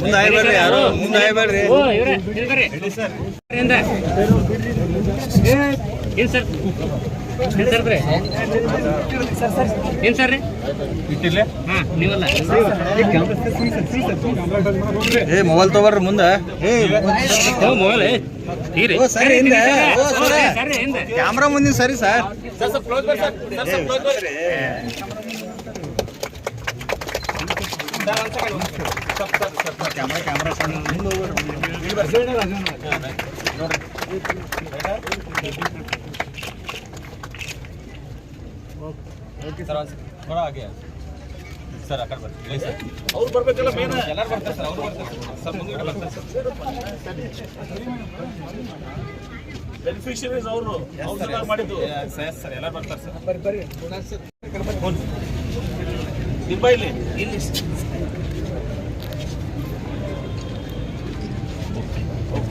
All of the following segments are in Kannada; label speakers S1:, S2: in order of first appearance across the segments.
S1: ಮುಂದೆ ಆಯ್ಬೇಡ್ರಿ ಯಾರು ಮುಂದೆ ಆಯ್ಬೇಡ್ರಿ
S2: ಏನ್ ಸರ್? ಏನ್ ಸರ್ ರೀ ಏನ್ ಸರ್ ರೀ? ಹಾ ನೀವಲ್ಲ.
S1: ಏ ಮೊಬೈಲ್ ತಗೋರ್ರಿ ಮುಂದೆ.
S2: ಮೊಬೈಲ್
S1: ಸರ್ ಸರಿ. Sir sir.
S2: ಸರಿ ಹಿಂದೆ.
S1: ಕ್ಯಾಮ್ರಾ ಮುಂದಿನ ಸರಿ ಸರ್. ಸರ್ ಆ ಕಡೆ ಬರ್ರಿ ಸರ್
S3: ಅವ್ರು ಬರ್ಬೇಕಲ್ಲ ಮೇನ್
S1: ಎಲ್ಲರೂ ಬರ್ತಾರೆ ಸರ್ ಅವ್ರು ಬರ್ತಾರೆ ಸರ್ ಮುಂದ್ಗಡೆ ಬರ್ತಾರೆ ಸರ್
S3: ಬೆನಿಫಿಷರೀಸ್ ಅವರು ಅವ್ರು ಮಾಡಿದ್ದು
S1: ಸರ್ ಸರ್ ಎಲ್ಲ ಬರ್ತಾರೆ ಸರ್
S3: ನಿಮ್ಮ ಇಲ್ಲಿ ಇಲ್ಲಿ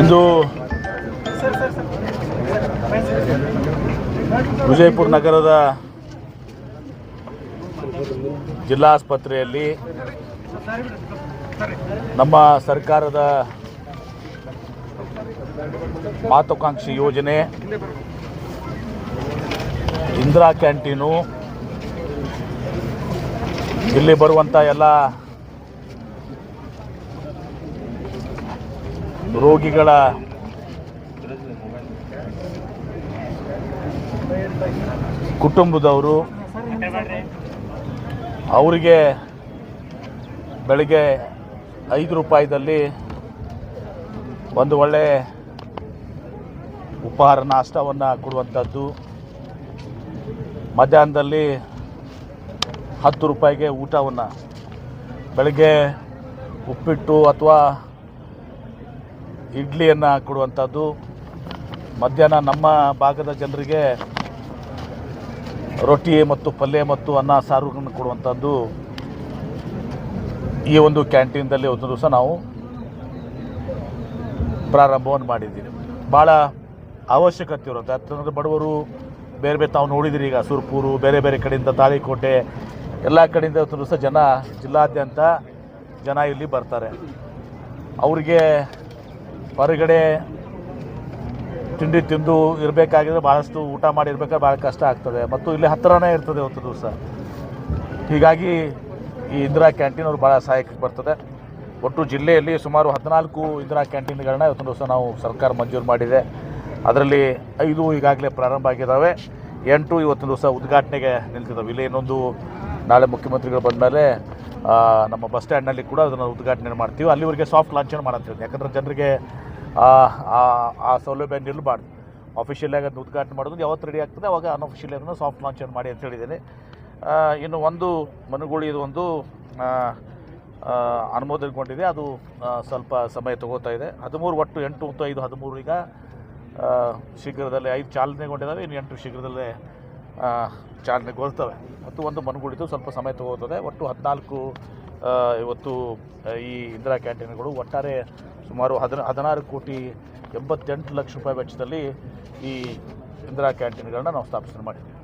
S1: ಇಂದು
S3: ವಿಜಯಪುರ ನಗರದ ಜಿಲ್ಲಾಸ್ಪತ್ರೆಯಲ್ಲಿ ನಮ್ಮ ಸರ್ಕಾರದ ಮಹತ್ವಾಕಾಂಕ್ಷಿ ಯೋಜನೆ ಇಂದಿರಾ ಕ್ಯಾಂಟೀನು. ಇಲ್ಲಿ ಬರುವಂಥ ಎಲ್ಲ ರೋಗಿಗಳ ಕುಟುಂಬದವರು ಅವರಿಗೆ ಬೆಳಗ್ಗೆ ಐದು ರೂಪಾಯಿದಲ್ಲಿ ಒಂದು ಒಳ್ಳೆ ಉಪಹಾರ ನಾಷ್ಟವನ್ನು ಕೊಡುವಂಥದ್ದು. ಮಧ್ಯಾಹ್ನದಲ್ಲಿ ಹತ್ತು ರೂಪಾಯಿಗೆ ಊಟವನ್ನು. ಬೆಳಗ್ಗೆ ಉಪ್ಪಿಟ್ಟು ಅಥವಾ ಇಡ್ಲಿಯನ್ನು ಕೊಡುವಂಥದ್ದು. ಮಧ್ಯಾಹ್ನ ನಮ್ಮ ಭಾಗದ ಜನರಿಗೆ ರೊಟ್ಟಿ ಮತ್ತು ಪಲ್ಯ ಮತ್ತು ಅನ್ನ ಸಾರುಗಳನ್ನು ಕೊಡುವಂಥದ್ದು. ಈ ಒಂದು ಕ್ಯಾಂಟೀನ್ದಲ್ಲಿ ಒಂದು ದಿವಸ ನಾವು ಪ್ರಾರಂಭವನ್ನು ಮಾಡಿದ್ದೀವಿ. ಭಾಳ ಅವಶ್ಯಕತೆ ಇರುತ್ತೆ. ಯಾಕಂದರೆ ಬಡವರು ಬೇರೆ ಬೇರೆ ತಾವು ನೋಡಿದಿರಿ ಈಗ ಸುರ್ಪೂರು, ಬೇರೆ ಬೇರೆ ಕಡೆಯಿಂದ ತಾಳಿಕೋಟೆ ಎಲ್ಲ ಕಡೆಯಿಂದ ಒಂದು ದಿವಸ ಜನ ಜಿಲ್ಲಾದ್ಯಂತ ಜನ ಇಲ್ಲಿ ಬರ್ತಾರೆ. ಅವರಿಗೆ ಹೊರಗಡೆ ತಿಂಡಿ ತಿಂದು ಇರಬೇಕಾಗಿದ್ರೆ ಭಾಳಷ್ಟು ಊಟ ಮಾಡಿರ್ಬೇಕಾದ್ರೆ ಭಾಳ ಕಷ್ಟ ಆಗ್ತದೆ. ಮತ್ತು ಇಲ್ಲಿ ಹತ್ತಿರನೇ ಇರ್ತದೆ ಒಂದು ದಿವಸ. ಹೀಗಾಗಿ ಈ ಇಂದಿರಾ ಕ್ಯಾಂಟೀನ್ ಅವರು ಭಾಳ ಸಹಾಯಕ್ಕೆ ಬರ್ತದೆ. ಒಟ್ಟು ಜಿಲ್ಲೆಯಲ್ಲಿ ಸುಮಾರು ಹದಿನಾಲ್ಕು ಇಂದಿರಾ ಕ್ಯಾಂಟೀನ್ಗಳನ್ನ ಇವತ್ತು ದಿವಸ ನಾವು ಸರ್ಕಾರ ಮಂಜೂರು ಮಾಡಿದೆ. ಅದರಲ್ಲಿ ಐದು ಈಗಾಗಲೇ ಪ್ರಾರಂಭ ಆಗಿದ್ದಾವೆ ಎಂಟು ಇವತ್ತಿನ ದಿವಸ ಉದ್ಘಾಟನೆಗೆ ನಿಲ್ತಿದ್ದಾವೆ ಇಲ್ಲಿ ಇನ್ನೊಂದು ನಾಳೆ ಮುಖ್ಯಮಂತ್ರಿಗಳು ಬಂದಮೇಲೆ ನಮ್ಮ ಬಸ್ ಸ್ಟ್ಯಾಂಡ್ನಲ್ಲಿ ಕೂಡ ಅದನ್ನು ಉದ್ಘಾಟನೆ ಮಾಡ್ತೀವಿ. ಅಲ್ಲಿವರೆಗೆ ಸಾಫ್ಟ್ ಲಾಂಚನ್ನು ಮಾಡಂತೀವಿ ಯಾಕಂದರೆ ಜನರಿಗೆ ಆ ಸೌಲಭ್ಯ ನಿಲ್ಲಬಾರ್ದು ಅಫಿಷಿಯಲಾಗಿ ಅದನ್ನು ಉದ್ಘಾಟನೆ ಮಾಡೋದು ಯಾವತ್ತು ರೆಡಿ ಆಗ್ತದೆ ಅವಾಗ ಅನ್ಅಫಿಷಿಯಲ್ ಅದನ್ನು ಸಾಫ್ಟ್ ಲಾಂಚನ್ನು ಮಾಡಿ ಅಂತ ಹೇಳಿದ್ದೇನೆ. ಇನ್ನು ಒಂದು ಮನುಗುಳಿದು ಒಂದು ಆ, ಆ, ಅನುಮೋದನೆಗೊಂಡಿದೆ. ಅದು ಸ್ವಲ್ಪ ಸಮಯ ತಗೋತಾ ಇದೆ. ಹದಿಮೂರು ಒಟ್ಟು ಎಂಟು ಮತ್ತು ಐದು ಹದಿಮೂರು ಈಗ ಶೀಘ್ರದಲ್ಲೇ ಐದು ಚಾಲನೆಗೊಂಡಿದ್ದಾವೆ ಇನ್ನು ಎಂಟು ಶೀಘ್ರದಲ್ಲೇ ಚಾಲನೆಗೊಳ್ತವೆ ಮತ್ತು ಒಂದು ಮನುಗುಳಿದು ಸ್ವಲ್ಪ ಸಮಯ ತಗೋತದೆ. ಒಟ್ಟು ಹದಿನಾಲ್ಕು ಇವತ್ತು ಈ ಇಂದಿರಾ ಕ್ಯಾಂಟೀನ್ಗಳು ಒಟ್ಟಾರೆ ಸುಮಾರು ಹದಿನ, ಹದಿನಾರು ಕೋಟಿ ಎಂಬತ್ತೆಂಟು ಲಕ್ಷ ರೂಪಾಯಿ ವೆಚ್ಚದಲ್ಲಿ ಈ ಇಂದಿರಾ ಕ್ಯಾಂಟೀನ್ಗಳನ್ನ ನಾವು ಸ್ಥಾಪನೆ ಮಾಡಿದ್ದೀವಿ